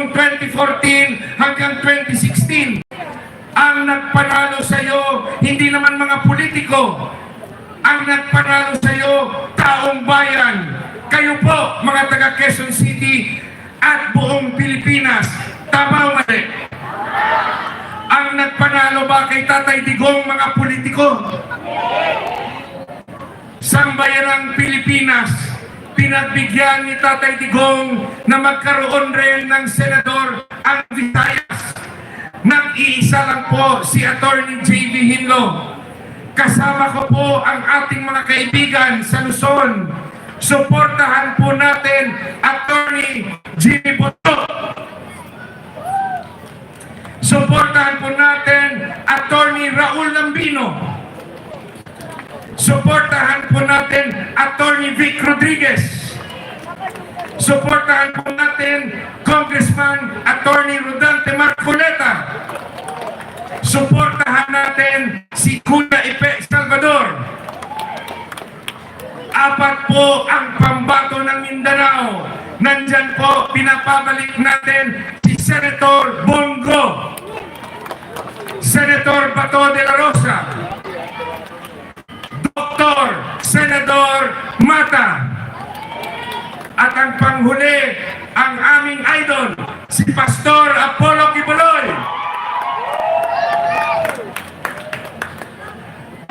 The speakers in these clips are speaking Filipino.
noong 2014 hanggang 2016. Ang nagpanalo sa iyo, hindi naman mga politiko. Ang nagpanalo sa iyo, taong bayan. Kayo po, mga taga Quezon City at buong Pilipinas. Tama o mali? Ang nagpanalo ba kay Tatay Digong mga politiko? Sambayanang Pilipinas, pinagbigyan ni Tatay Digong na magkaroon rin ng senador ang Visayas. Nang iisa lang po si Attorney J.V. Hinlo. Kasama ko po ang ating mga kaibigan sa Luzon. Suportahan po natin Attorney Jimmy Boto. Suportahan po natin Attorney Raul Lambino. Suportahan po natin Attorney Vic Rodriguez. Suportahan po natin Congressman Attorney Rodante Marcoleta. Suportahan natin si Kuya Ipe Salvador. Apat po ang pambato ng Mindanao. Nandyan po, pinapabalik natin si Senator Bongo. Senator Bato de la Rosa. Senador Mata. At ang panghuli, ang aming idol, si Pastor Apollo Kibuloy.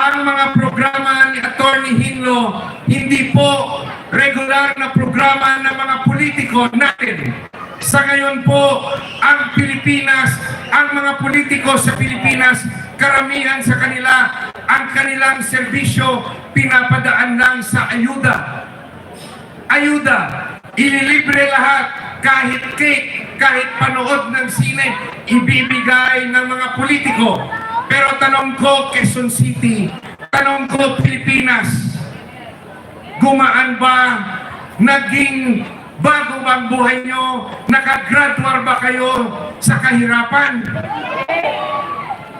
Ang mga programa ni Attorney Hinlo, hindi po regular na programa ng mga politiko natin. Sa ngayon po, ang Pilipinas, ang mga politiko sa Pilipinas, karamihan sa kanila, ang kanilang serbisyo pinapadaan lang sa ayuda. Ayuda, ililibre lahat, kahit cake, kahit panood ng sine, ibibigay ng mga politiko. Pero tanong ko, Quezon City, tanong ko, Pilipinas, gumaan ba, naging bago ba ang buhay nyo, nakagraduar ba kayo sa kahirapan?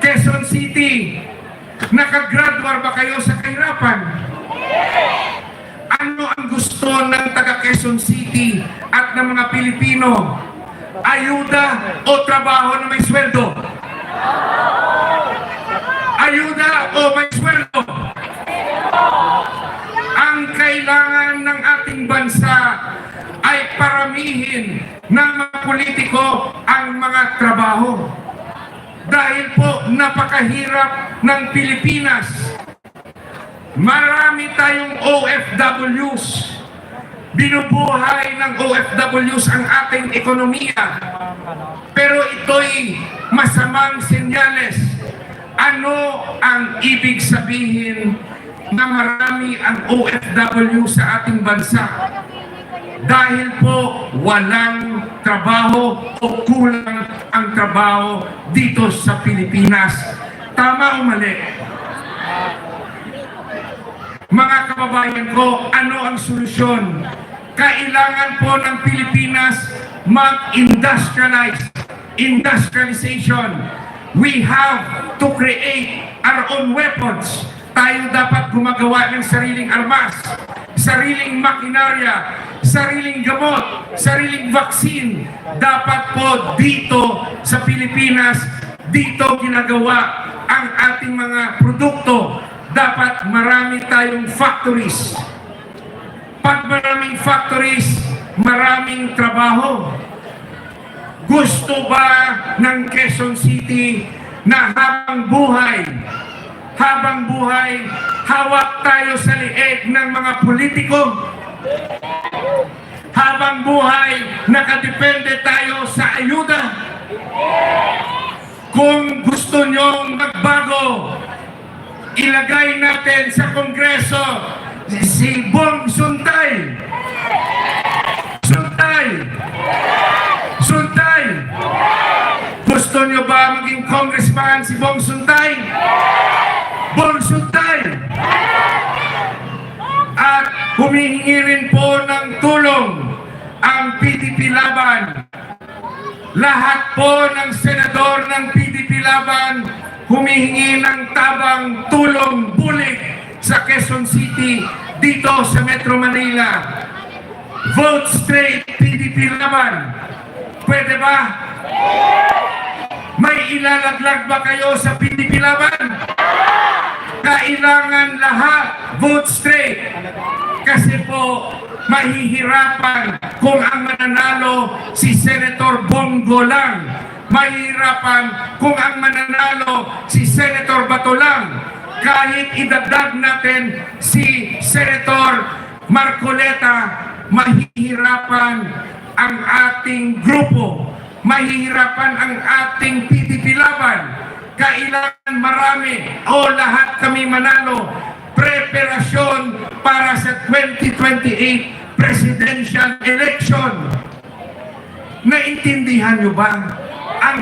Quezon City, nakagraduar ba kayo sa kahirapan? Ano ang gusto ng taga Quezon City at ng mga Pilipino? Ayuda o trabaho na may sweldo? Ayuda o may sweldo? Ang kailangan ng ating bansa ay paramihin ng mga politiko ang mga trabaho. Dahil po napakahirap ng Pilipinas. Marami tayong OFWs. Binubuhay ng OFWs ang ating ekonomiya. Pero ito'y masamang senyales. Ano ang ibig sabihin na marami ang OFW sa ating bansa? Dahil po walang trabaho o kulang ang trabaho dito sa Pilipinas. Tama o mali? Mga kababayan ko, ano ang solusyon? Kailangan po ng Pilipinas mag-industrialize. Industrialization. We have to create our own weapons. Tayo dapat gumagawa ng sariling armas, sariling makinarya, sariling gamot, sariling vaccine. Dapat po dito sa Pilipinas, dito ginagawa ang ating mga produkto. Dapat marami tayong factories. Pag maraming factories, maraming trabaho. Gusto ba ng Quezon City na habang buhay, habang buhay, hawak tayo sa lieg ng mga politiko? Habang buhay, nakadepende tayo sa ayuda? Kung gusto nyong magbago, ilagay natin sa Kongreso si Bong Suntay. Suntay! Suntay! Gusto nyo ba maging congressman si Bong Suntay? Bong Suntay! At humihingi rin po ng tulong ang PDP Laban. Lahat po ng senador ng PDP Laban humihingi ng tabang tulong bulik sa Quezon City dito sa Metro Manila. Vote straight PDP Laban. Pwede ba? May ilalaglag ba kayo sa pinipilaban? Kailangan lahat vote straight. Kasi po, mahihirapan kung ang mananalo si Senator Bongo lang. Mahihirapan kung ang mananalo si Senator Bato lang. Kahit idagdag natin si Senator Marcoleta, mahihirapan ang ating grupo. Mahihirapan ang ating PDP laban. Kailangan marami o lahat kami manalo. Preparasyon para sa 2028 presidential election. Naintindihan nyo ba? Ang,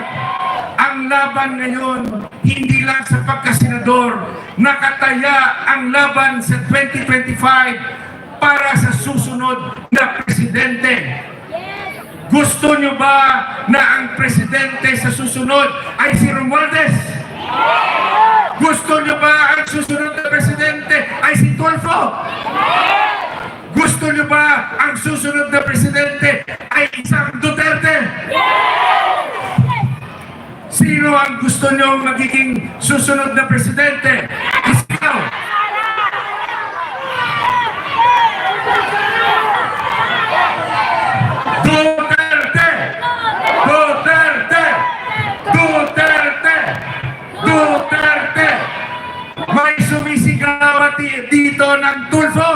ang laban ngayon, hindi lang sa pagkasenador, nakataya ang laban sa 2025 para sa susunod na presidente. Gusto nyo ba na ang presidente sa susunod ay si Romualdez? Gusto nyo ba ang susunod na presidente ay si Tulfo? Gusto nyo ba ang susunod na presidente ay isang Duterte? Sino ang gusto nyo magiging susunod na presidente? Dito ng Tulfo?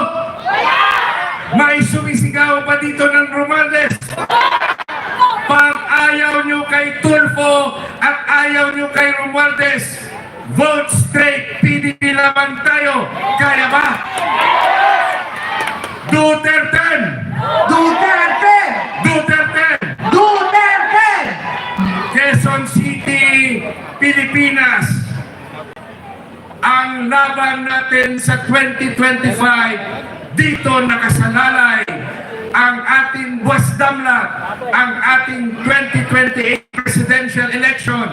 May sumisigaw pa dito ng Romualdez? Pag ayaw nyo kay Tulfo at ayaw nyo kay Romualdez, vote straight, PDP laban tayo. Kaya ba? Duterte! Duterte! Laban natin sa 2025, dito nakasalalay ang ating Buwas Damlat, ang ating 2028 presidential election.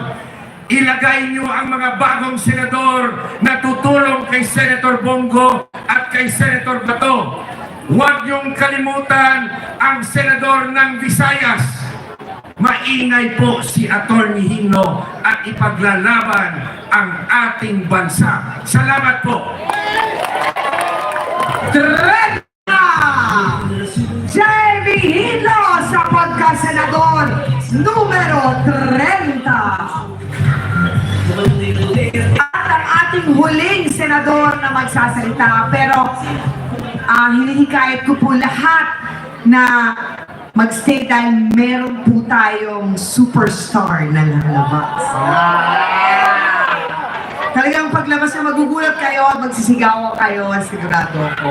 Ilagay niyo ang mga bagong senador na tutulong kay Senator Bongo at kay Senator Bato. Huwag niyong kalimutan ang senador ng Visayas, Maingay po si Attorney Hino at ipaglalaban ang ating bansa. Salamat po. Trenta! Jerry Hilo sa pagkasenador numero 30. At ang ating huling senador na magsasalita pero ah hinihikayat ko po lahat na magstay dahil meron po tayong superstar na lalabas. Talagang paglabas na magugulat kayo magsisigawan kayo, sigurado ako.